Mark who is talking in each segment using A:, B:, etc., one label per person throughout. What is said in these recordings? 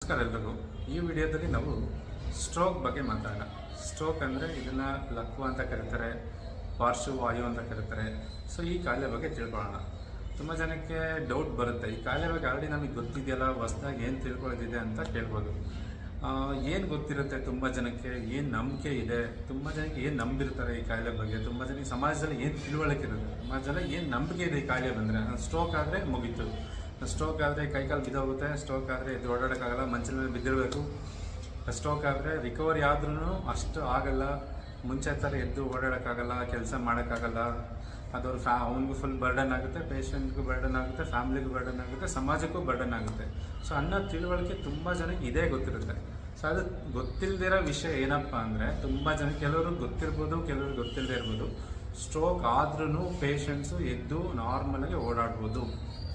A: ನಮಸ್ಕಾರ ಎಲ್ರಿಗೂ. ಈ ವಿಡಿಯೋದಲ್ಲಿ ನಾವು ಸ್ಟ್ರೋಕ್ ಬಗ್ಗೆ ಮಾತಾಡೋಣ. ಸ್ಟ್ರೋಕ್ ಅಂದರೆ ಇದನ್ನ ಲಕ್ವ ಅಂತ ಕರೀತಾರೆ, ಪಾರ್ಶ್ವವಾಯು ಅಂತ ಕರೀತಾರೆ. ಸೊ ಈ ಕಾಯಿಲೆ ಬಗ್ಗೆ ತಿಳ್ಕೊಳ್ಳೋಣ. ತುಂಬ ಜನಕ್ಕೆ ಡೌಟ್ ಬರುತ್ತೆ. ಈ ಕಾಯಿಲೆ ಬಗ್ಗೆ ಆಲ್ರೆಡಿ ನಮಗೆ ಗೊತ್ತಿದೆಯಲ್ಲ, ಹೊಸ್ದಾಗಿ ಏನು ತಿಳ್ಕೊಳ್ಳೋದಿದೆ ಅಂತ ಕೇಳ್ಬೋದು. ಏನು ಗೊತ್ತಿರುತ್ತೆ ತುಂಬ ಜನಕ್ಕೆ? ಏನು ನಂಬಿಕೆ ಇದೆ? ತುಂಬ ಜನಕ್ಕೆ ಏನು ನಂಬಿರ್ತಾರೆ ಈ ಕಾಯಿಲೆ ಬಗ್ಗೆ? ತುಂಬ ಜನಕ್ಕೆ ಸಮಾಜದಲ್ಲಿ ಏನು ತಿಳುವಳಿಕೆ ಇರುತ್ತೆ? ಸಮಾಜದಲ್ಲಿ ಏನು ನಂಬಿಕೆ ಇದೆ ಈ ಕಾಯಿಲೆ ಬಂದರೆ? ಸ್ಟ್ರೋಕ್ ಆದರೆ ಮುಗೀತು. ಸ್ಟ್ರೋಕ್ ಆದರೆ ಕೈಕಾಲು ಬಿದ್ದೋಗುತ್ತೆ ಸ್ಟ್ರೋಕ್ ಆದರೆ ಎದ್ದು ಓಡಾಡೋಕ್ಕಾಗಲ್ಲ ಮಂಚಿನ ಮೇಲೆ ಬಿದ್ದಿರಬೇಕು. ಸ್ಟ್ರೋಕ್ ಆದರೆ ರಿಕವರಿ ಆದ್ರೂ ಅಷ್ಟು ಆಗಲ್ಲ. ಮುಂಚೆ ಥರ ಎದ್ದು ಓಡಾಡೋಕ್ಕಾಗಲ್ಲ, ಕೆಲಸ ಮಾಡೋಕ್ಕಾಗಲ್ಲ. ಅದವ್ರ ಫ್ಯಾ, ಅವನಿಗೂ ಫುಲ್ ಬರ್ಡನ್ ಆಗುತ್ತೆ ಪೇಷಂಟ್ಗೂ ಬರ್ಡನ್ ಆಗುತ್ತೆ ಫ್ಯಾಮಿಲಿಗೂ ಬರ್ಡನ್ ಆಗುತ್ತೆ, ಸಮಾಜಕ್ಕೂ ಬರ್ಡನ್ ಆಗುತ್ತೆ. ಸೊ ಅನ್ನೋ ತಿಳುವಳಿಕೆ ತುಂಬ ಜನಕ್ಕೆ ಇದೇ ಗೊತ್ತಿರುತ್ತೆ. ಸೊ ಅದು ಗೊತ್ತಿಲ್ಲದಿರೋ ವಿಷಯ ಏನಪ್ಪ ಅಂದರೆ, ತುಂಬ ಜನ, ಕೆಲವರು ಗೊತ್ತಿರ್ಬೋದು, ಕೆಲವರು ಗೊತ್ತಿಲ್ಲದೆ ಇರ್ಬೋದು. ಸ್ಟ್ರೋಕ್ ಆದ್ರೂ ಪೇಷಂಟ್ಸು ಎದ್ದು ನಾರ್ಮಲಾಗಿ ಓಡಾಡ್ಬೋದು.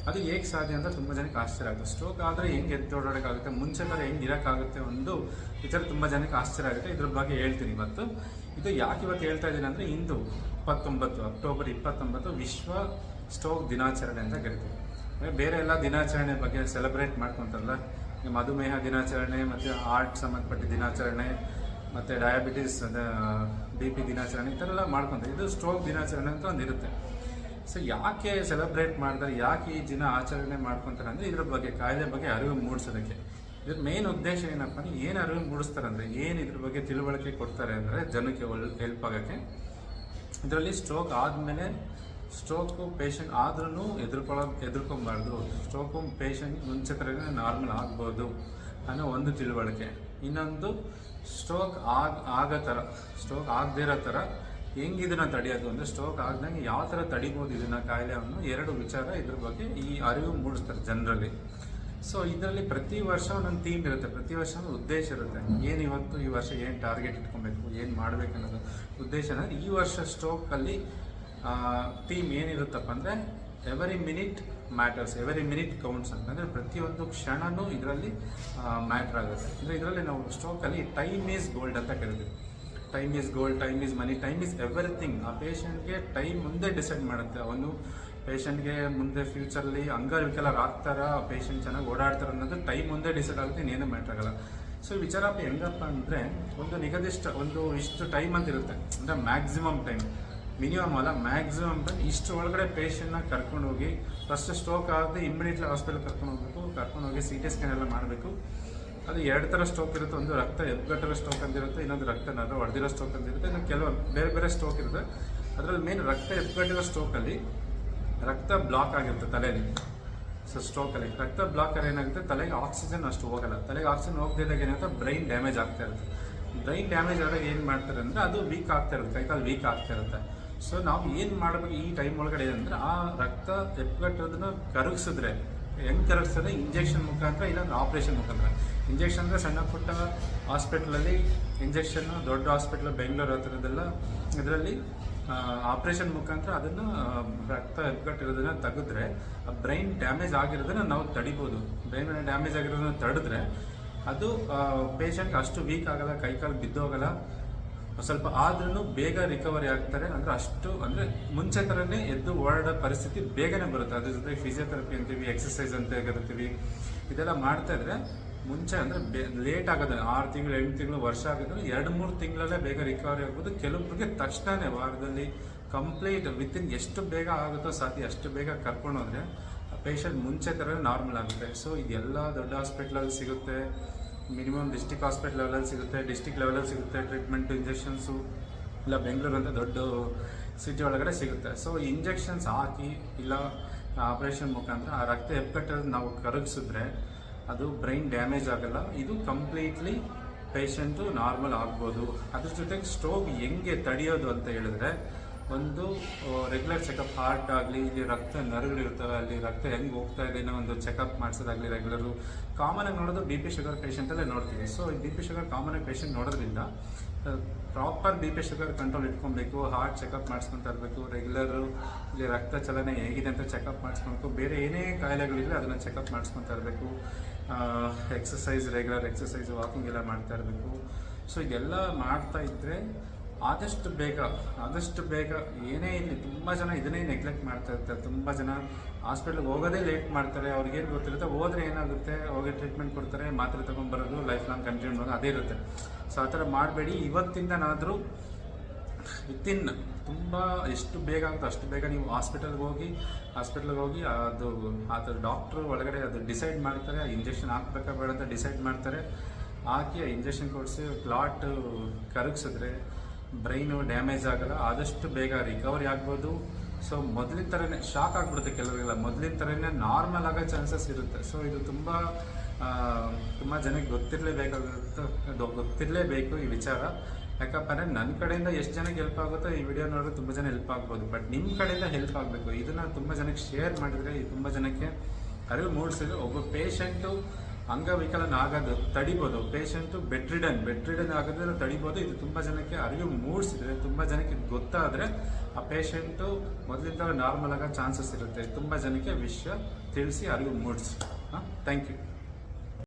A: ಅದು ಹೇಗೆ ಸಾಧ್ಯ ಅಂತ ತುಂಬ ಜನಕ್ಕೆ ಆಶ್ಚರ್ಯ ಆಗುತ್ತೆ ಸ್ಟ್ರೋಕ್ ಆದರೆ ಹೆಂಗೆ ಎದ್ದು ಓಡಾಡೋಕ್ಕಾಗುತ್ತೆ ಮುಂಚೆ ಥರ ಹೆಂಗೆ ಇರೋಕ್ಕಾಗುತ್ತೆ ಒಂದು ಈ ಥರ ತುಂಬ ಜನಕ್ಕೆ ಆಶ್ಚರ್ಯ ಆಗುತ್ತೆ. ಇದ್ರ ಬಗ್ಗೆ ಹೇಳ್ತೀನಿ ಇವತ್ತು. ಇದು ಯಾಕೆ ಇವತ್ತು ಹೇಳ್ತಾ ಇದ್ದೀನಿ ಅಂದರೆ ಇಂದು ಇಪ್ಪತ್ತೊಂಬತ್ತು, ಅಕ್ಟೋಬರ್ ಇಪ್ಪತ್ತೊಂಬತ್ತು ವಿಶ್ವ ಸ್ಟ್ರೋಕ್ ದಿನಾಚರಣೆ ಅಂತ ಕರಿತೀವಿ ಬೇರೆ ಎಲ್ಲ ದಿನಾಚರಣೆ ಬಗ್ಗೆ ಸೆಲೆಬ್ರೇಟ್ ಮಾಡ್ಕೊತಾರಲ್ಲ. ಮಧುಮೇಹ ದಿನಾಚರಣೆ, ಮತ್ತು ಹಾರ್ಟ್ ಸಂಬಂಧಪಟ್ಟ ದಿನಾಚರಣೆ, ಮತ್ತು ಡಯಾಬಿಟಿಸ್ ಬಿ ಪಿ ದಿನಾಚರಣೆ, ಈ ಥರ ಎಲ್ಲ ಮಾಡ್ಕೊತಾರೆ. ಇದು ಸ್ಟ್ರೋಕ್ ದಿನಾಚರಣೆ ಅಂತ ಒಂದು ಇರುತ್ತೆ ಸೊ ಯಾಕೆ ಸೆಲೆಬ್ರೇಟ್ ಮಾಡ್ತಾರೆ, ಯಾಕೆ ಈ ದಿನ ಆಚರಣೆ ಮಾಡ್ಕೊತಾರೆ ಅಂದರೆ ಇದ್ರ ಬಗ್ಗೆ ಕಾಯಿಲೆ ಬಗ್ಗೆ ಅರಿವು ಮೂಡಿಸೋದಕ್ಕೆ. ಇದ್ರ ಮೇನ್ ಉದ್ದೇಶ ಏನಪ್ಪ ಅಂದ್ರೆ ಏನು ಅರಿವು ಮೂಡಿಸ್ತಾರೆ ಅಂದರೆ, ಏನು ಇದ್ರ ಬಗ್ಗೆ ತಿಳುವಳಿಕೆ ಕೊಡ್ತಾರೆ ಅಂದರೆ ಜನಕ್ಕೆ ಒಳ್ಳೆ ಹೆಲ್ಪ್ ಆಗೋಕ್ಕೆ. ಇದರಲ್ಲಿ ಸ್ಟ್ರೋಕ್ ಆದಮೇಲೆ ಸ್ಟ್ರೋಕು ಪೇಷಂಟ್ ಆದ್ರೂ ಎದುರ್ಕೊಳ್ಳೋ ಎದುರ್ಕೊಬಾರ್ದು. ಸ್ಟ್ರೋಕು ಪೇಷಂಟ್ ಮುಂಚೆ ಥರನೇ ನಾರ್ಮಲ್ ಆಗ್ಬೋದು ಅನ್ನೋ ಒಂದು ತಿಳುವಳಿಕೆ. ಇನ್ನೊಂದು ಸ್ಟ್ರೋಕ್ ಆಗ, ಆಗೋ ಥರ ಸ್ಟ್ರೋಕ್ ಆಗದೇ ಇರೋ ಥರ ಹೆಂಗೆ ಇದನ್ನ ತಡೆಯೋದು ಅಂದರೆ ಸ್ಟ್ರೋಕ್ ಆಗ್ದಂಗೆ ಯಾವ ಥರ ತಡಿಬೋದು ಇದನ್ನ ಕಾಯಿಲೆಯನ್ನು ಎರಡು ವಿಚಾರ ಇದ್ರ ಬಗ್ಗೆ ಈ ಅರಿವು ಮೂಡಿಸ್ತಾರೆ ಜನರಲ್ಲಿ. ಸೊ ಇದರಲ್ಲಿ ಪ್ರತಿ ವರ್ಷ ಒಂದೊಂದು ಥೀಮ್ ಇರುತ್ತೆ. ಪ್ರತಿ ವರ್ಷ ಒಂದು ಉದ್ದೇಶ ಇರುತ್ತೆ. ಏನು ಇವತ್ತು ಈ ವರ್ಷ ಏನು ಟಾರ್ಗೆಟ್ ಇಟ್ಕೊಬೇಕು, ಏನು ಮಾಡಬೇಕು ಅನ್ನೋದು ಉದ್ದೇಶ ಅಂದರೆ ಈ ವರ್ಷ ಸ್ಟ್ರೋಕಲ್ಲಿ ಥೀಮ್ ಏನಿರುತ್ತಪ್ಪ ಅಂದರೆ every minute matters every minute counts ಅಂತಂದರೆ ಪ್ರತಿಯೊಂದು ಕ್ಷಣನೂ ಇದರಲ್ಲಿ ಮ್ಯಾಟ್ರ್ ಆಗುತ್ತೆ. ಅಂದರೆ ಇದರಲ್ಲಿ ನಾವು ಸ್ಟ್ರೋಕಲ್ಲಿ ಟೈಮ್ ಈಸ್ ಗೋಲ್ಡ್ ಅಂತ ಕರಿತೀವಿ. Time is gold time is money time is everything ಆ ಪೇಷಂಟ್ಗೆ ಟೈಮ್ ಮುಂದೆ ಡಿಸೈಡ್ ಮಾಡುತ್ತೆ. ಅವನು ಪೇಷಂಟ್ಗೆ ಮುಂದೆ ಫ್ಯೂಚರಲ್ಲಿ ಅಂಗವಿಕಲರ್ ಆಗ್ತಾರ ಪೇಷಂಟ್ ಚೆನ್ನಾಗಿ ಓಡಾಡ್ತಾರ ಅನ್ನೋದು ಟೈಮ್ ಮುಂದೆ ಡಿಸೈಡ್ ಆಗುತ್ತೆ, ಇನ್ನೇನು ಮ್ಯಾಟ್ರ್ ಆಗಲ್ಲ. ಸೊ ವಿಚಾರ ಹೆಂಗಪ್ಪ ಅಂದರೆ ಒಂದು ನಿಗದಿಷ್ಟ, ಒಂದು ಇಷ್ಟು ಟೈಮ್ ಅಂತ ಇರುತ್ತೆ. ಅಂದರೆ ಮ್ಯಾಕ್ಸಿಮಮ್ ಟೈಮ್ ಮಿನಿಮಮ್ ಅಲ್ಲ ಮ್ಯಾಕ್ಸಿಮಮ್ ಟೈಮ್ ಇಷ್ಟು ಒಳಗಡೆ ಪೇಷಂಟ್ನ ಕರ್ಕೊಂಡು ಹೋಗಿ ಫಸ್ಟ್ ಸ್ಟ್ರೋಕ್ ಆಗದೆ ಇಮ್ಮಿಡಿಯೇಟ್ಲಿ ಹಾಸ್ಪಿಟಲ್ ಕರ್ಕೊಂಡು ಹೋಗಬೇಕು, ಕರ್ಕೊಂಡು ಹೋಗಿ ಸಿ ಟಿ ಸ್ಕ್ಯಾನ್ ಎಲ್ಲ ಮಾಡಬೇಕು. ಅದು ಎರಡು ಥರ ಸ್ಟ್ರೋಕ್ ಇರುತ್ತೆ, ಒಂದು ರಕ್ತ ಎದ್ಗಟ್ಟಿರೋ ಸ್ಟ್ರೋಕ್ ಅಂತ ಇರುತ್ತೆ ಇನ್ನೊಂದು ರಕ್ತ ನಾನು ಹೊಡೆದಿರೋ ಸ್ಟ್ರೋಕ್ ಅಂತ ಇರುತ್ತೆ ಇನ್ನು ಕೆಲವು ಬೇರೆ ಬೇರೆ ಸ್ಟ್ರೋಕ್ ಇರುತ್ತೆ. ಅದರಲ್ಲಿ ಮೇನ್ ರಕ್ತ ಎದ್ಗಟ್ಟಿರೋ ಸ್ಟೋಕಲ್ಲಿ ರಕ್ತ ಬ್ಲಾಕ್ ಆಗಿರುತ್ತೆ ತಲೆಯಲ್ಲಿ. ಸೊ ಸ್ಟೋಕಲ್ಲಿ ರಕ್ತ ಬ್ಲಾಕ್ ಆದ್ರೆ ಏನಾಗುತ್ತೆ? ತಲೆಗೆ ಆಕ್ಸಿಜನ್ ಅಷ್ಟು ಹೋಗಲ್ಲ. ತಲೆಗೆ ಆಕ್ಸಿಜನ್ ಹೋಗದಿದ್ದಾಗ ಏನಾಗುತ್ತೆ? ಬ್ರೈನ್ ಡ್ಯಾಮೇಜ್ ಆಗ್ತಾ ಇರುತ್ತೆ. ಬ್ರೈನ್ ಡ್ಯಾಮೇಜ್ ಆದಾಗ ಏನು ಮಾಡ್ತಾರೆ ಅಂದರೆ, ಅದು ವೀಕ್ ಆಗ್ತಾ ಇರುತ್ತೆ. ಕೈಕಾಲು ವೀಕ್ ಆಗ್ತಾ ಇರುತ್ತೆ. ಸೊ ನಾವು ಏನು ಮಾಡಬೇಕು ಈ ಟೈಮ್ ಒಳಗಡೆ ಅಂದರೆ, ಆ ರಕ್ತ ಎಪ್ಗಟ್ಟೋದನ್ನ ಕರಗಿಸಿದ್ರೆ ಹೆಂಗೆ ತರಿಸ್ತದೆ ಇಂಜೆಕ್ಷನ್ ಮುಖಾಂತರ ಇಲ್ಲಾಂದ್ರೆ ಆಪ್ರೇಷನ್ ಮುಖಾಂತರ. ಇಂಜೆಕ್ಷನ್ ಅಂದರೆ ಸಣ್ಣ ಪುಟ್ಟ ಹಾಸ್ಪಿಟ್ಲಲ್ಲಿ ಇಂಜೆಕ್ಷನ್, ದೊಡ್ಡ ಹಾಸ್ಪಿಟ್ಲ್, ಬೆಂಗಳೂರು ಹತ್ರದೆಲ್ಲ ಇದರಲ್ಲಿ ಆಪ್ರೇಷನ್ ಮುಖಾಂತರ ಅದನ್ನು ರಕ್ತ ಎಪ್ಗಟ್ಟಿರೋದನ್ನ ತೆಗೆದ್ರೆ ಬ್ರೈನ್ ಡ್ಯಾಮೇಜ್ ಆಗಿರೋದನ್ನ ನಾವು ತಡಿಬೋದು. ಬ್ರೈನ್ ಡ್ಯಾಮೇಜ್ ಆಗಿರೋದನ್ನ ತಡೆದ್ರೆ ಅದು ಪೇಷಂಟ್ ಅಷ್ಟು ವೀಕ್ ಆಗಲ್ಲ, ಕೈಕಾಲು ಬಿದ್ದೋಗಲ್ಲ ಸ್ವಲ್ಪ ಆದ್ರೂ ಬೇಗ ರಿಕವರಿ ಆಗ್ತಾರೆ. ಅಂದ್ರೆ ಅಷ್ಟು, ಅಂದ್ರೆ ಮುಂಚೆ ಥರನೇ ಎದ್ದು ಓಡಾಡೋ ಪರಿಸ್ಥಿತಿ ಬೇಗನೆ ಬರುತ್ತೆ. ಅದ್ರ ಜೊತೆ ಫಿಸಿಯೋಥೆರಪಿ ಅಂತೀವಿ ಎಕ್ಸಸೈಸ್ ಅಂತ ಕರಿತೀವಿ ಇದೆಲ್ಲ ಮಾಡ್ತಾ ಇದ್ರೆ ಮುಂಚೆ ಅಂದ್ರೆ ಲೇಟ್ ಆಗೋದಿಲ್ಲ. ಆರು ತಿಂಗಳು, ಎಂಟು ತಿಂಗಳು ವರ್ಷ ಆಗಿದ್ರೆ ಎರಡು, ಮೂರು ತಿಂಗಳಲ್ಲೇ ಬೇಗ ರಿಕವರಿ ಆಗ್ಬೋದು. ಕೆಲವೊಬ್ಬರಿಗೆ ತಕ್ಷಣನೇ ವಾರದಲ್ಲಿ ಕಂಪ್ಲೀಟ್ ವಿತಿನ್ ಎಷ್ಟು ಬೇಗ ಆಗುತ್ತೋ ಸಾಧ್ಯ ಅಷ್ಟು ಬೇಗ ಕರ್ಕೊಂಡು ಹೋದ್ರೆ ಪೇಷಂಟ್ ಮುಂಚೆ ತರ ನಾರ್ಮಲ್ ಆಗುತ್ತೆ. ಸೊ ಇದೆಲ್ಲ ದೊಡ್ಡ ಹಾಸ್ಪಿಟ್ಲಲ್ಲಿ ಸಿಗುತ್ತೆ. ಮಿನಿಮಮ್ ಡಿಸ್ಟಿಕ್ ಹಾಸ್ಪಿಟಲ್ ಲೆವೆಲಲ್ಲಿ ಸಿಗುತ್ತೆ, ಡಿಸ್ಟಿಕ್ ಲೆವೆಲಲ್ಲಿ ಸಿಗುತ್ತೆ, ಟ್ರೀಟ್ಮೆಂಟು, ಇಂಜೆಕ್ಷನ್ಸು, ಇಲ್ಲ ಬೆಂಗಳೂರು ಅಂತ ದೊಡ್ಡ ಸಿಟಿ ಒಳಗಡೆ ಸಿಗುತ್ತೆ. ಸೊ ಇಂಜೆಕ್ಷನ್ಸ್ ಹಾಕಿ, ಇಲ್ಲ, ಆಪ್ರೇಷನ್ ಮುಖಾಂತರ ಆ ರಕ್ತ ಎಪ್ಪಟ್ಟೋದು ನಾವು ಕರಗಿಸಿದ್ರೆ ಅದು ಬ್ರೈನ್ ಡ್ಯಾಮೇಜ್ ಆಗಲ್ಲ. ಇದು ಕಂಪ್ಲೀಟ್ಲಿ ಪೇಷಂಟು ನಾರ್ಮಲ್ ಆಗ್ಬೋದು. ಅದ್ರ ಜೊತೆಗೆ ಸ್ಟ್ರೋಕ್ ಹೆಂಗೆ ತಡೆಯೋದು ಅಂತ ಹೇಳಿದ್ರೆ ಒಂದು ರೆಗ್ಯುಲರ್ ಚೆಕಪ್ ಹಾರ್ಟ್ ಆಗಲಿ, ಇಲ್ಲಿ ರಕ್ತ ನರಗಳಿರ್ತವೆ ಅಲ್ಲಿ ರಕ್ತ ಹೆಂಗೆ ಹೋಗ್ತಾ ಇದೆ ಅನ್ನೋ ಒಂದು ಚೆಕಪ್ ಮಾಡಿಸೋದಾಗಲಿ ರೆಗ್ಯುಲರು ಕಾಮನ್ ಆಗಿ ನೋಡೋದು ಬಿ ಪಿ ಶುಗರ್ ಪೇಷಂಟಲ್ಲೇ ನೋಡ್ತೀವಿ. ಸೊ ಈ ಬಿ ಪಿ ಶುಗರ್ ಕಾಮನ್ ಆಗಿ ಪೇಷಂಟ್ ನೋಡೋದ್ರಿಂದ proper B P sugar control ಇಟ್ಕೊಬೇಕು ಹಾರ್ಟ್ ಚೆಕಪ್ ಮಾಡಿಸ್ಕೊತಾ ಇರಬೇಕು ರೆಗ್ಯುಲರು ಇಲ್ಲಿ ರಕ್ತ ಚಲನೆ ಹೇಗಿದೆ ಅಂತ ಚೆಕಪ್ ಮಾಡಿಸ್ಕೊಬೇಕು ಬೇರೆ ಏನೇ ಕಾಯಿಲೆಗಳಿದ್ರೆ ಅದನ್ನು ಚೆಕಪ್ ಮಾಡಿಸ್ಕೊತಾ ಇರಬೇಕು. ಎಕ್ಸಸೈಸ್ ರೆಗ್ಯುಲರ್ ಎಕ್ಸಸೈಸ್ ವಾಕಿಂಗ್ ಎಲ್ಲ ಮಾಡ್ತಾ ಇರಬೇಕು. ಸೊ ಇದೆಲ್ಲ ಮಾಡ್ತಾ ಇದ್ದರೆ ಆದಷ್ಟು ಬೇಗ ಆದಷ್ಟು ಬೇಗ, ಏನೇ ಇರಲಿ, ತುಂಬ ಜನ ಇದನ್ನೇ ನೆಗ್ಲೆಕ್ಟ್ ಮಾಡ್ತಾ ಇರ್ತಾರೆ, ತುಂಬ ಜನ ಹಾಸ್ಪಿಟ್ಲಿಗೆ ಹೋಗೋದೇ ಲೇಟ್ ಮಾಡ್ತಾರೆ ಅವ್ರಿಗೇನು ಗೊತ್ತಿರುತ್ತೆ, ಹೋದರೆ ಏನಾಗುತ್ತೆ ಹೋಗಿ ಟ್ರೀಟ್ಮೆಂಟ್ ಕೊಡ್ತಾರೆ, ಮಾತ್ರೆ ತೊಗೊಂಡ್ಬರೋದು ಲೈಫ್ ಲಾಂಗ್ ಕಂಟಿನ್ಯೂ ಮಾಡೋದು, ಅದೇ ಇರುತ್ತೆ. ಸೊ ಆ ಥರ ಮಾಡಬೇಡಿ. ಇವತ್ತಿಂದನಾದರೂ ವಿತಿನ್ ತುಂಬ ಎಷ್ಟು ಬೇಗ ಆಗುತ್ತೋ ಅಷ್ಟು ಬೇಗ ನೀವು ಹಾಸ್ಪಿಟಲ್ಗೆ ಹೋಗಿ ಹಾಸ್ಪಿಟಲ್ಗೆ ಹೋಗಿ, ಅದು ಅದು ಡಾಕ್ಟ್ರು ಒಳಗಡೆ ಅದು ಡಿಸೈಡ್ ಮಾಡ್ತಾರೆ ಇಂಜೆಕ್ಷನ್ ಹಾಕ್ಬೇಕಾ ಬೇಡ ಅಂತ ಡಿಸೈಡ್ ಮಾಡ್ತಾರೆ. ಹಾಕಿ ಆ ಇಂಜೆಕ್ಷನ್ ಕೊಡಿಸಿ ಕ್ಲಾಟ್ ಕರಗಿಸಿದ್ರೆ ಬ್ರೈನು ಡ್ಯಾಮೇಜ್ ಆಗಲ್ಲ, ಆದಷ್ಟು ಬೇಗ ರಿಕವರಿ ಆಗ್ಬೋದು. ಸೊ ಮೊದಲಿನ ಥರನೇ ಶಾಕ್ ಆಗ್ಬಿಡುತ್ತೆ ಕೆಲವರಿಗೆಲ್ಲ. ಮೊದಲಿನ ಥರನೇ ನಾರ್ಮಲ್ ಆಗೋ ಚಾನ್ಸಸ್ ಇರುತ್ತೆ. ಸೊ ಇದು ತುಂಬ ತುಂಬ ಜನಕ್ಕೆ ಗೊತ್ತಿರಲೇಬೇಕಾಗುತ್ತೆ ಗೊತ್ತಿರಲೇಬೇಕು ಈ ವಿಚಾರ. ಯಾಕಪ್ಪ ಅಂದರೆ ನನ್ನ ಕಡೆಯಿಂದ ಎಷ್ಟು ಜನಕ್ಕೆ ಹೆಲ್ಪ್ ಆಗುತ್ತೋ ಈ ವಿಡಿಯೋ ನೋಡಿದ್ರೆ ತುಂಬ ಜನ ಹೆಲ್ಪ್ ಆಗ್ಬೋದು. ಬಟ್ ನಿಮ್ಮ ಕಡೆಯಿಂದ ಹೆಲ್ಪ್ ಆಗಬೇಕು. ಇದನ್ನು ತುಂಬ ಜನಕ್ಕೆ ಶೇರ್ ಮಾಡಿದರೆ ತುಂಬ ಜನಕ್ಕೆ ಅರಿವು ಮೂಡಿಸಿದ್ರೆ, ಒಬ್ಬ ಪೇಷಂಟು ಅಂಗವಿಕಲನ ಆಗೋದು, ತಡಿಬೋದು. ಪೇಷಂಟು ಬೆಟ್ರಿಡನ್ ಬೆಟ್ರಿಡನ್ ಬೆಡ್ ಆಗೋದನ್ನ ತಡಿಬೋದು. ಇದು ತುಂಬ ಜನಕ್ಕೆ ಅರಿವು ಮೂಡಿಸಿದ್ರೆ, ತುಂಬ ಜನಕ್ಕೆ ಗೊತ್ತಾದರೆ, ಆ ಪೇಷಂಟು ಮೊದಲಿಂದ ನಾರ್ಮಲ್ ಆಗೋ ಚಾನ್ಸಸ್ ಇರುತ್ತೆ. ತುಂಬ ಜನಕ್ಕೆ ವಿಷಯ ತಿಳಿಸಿ, ಅರಿವು ಮೂಡಿಸಿ. ಹಾಂ? Thank you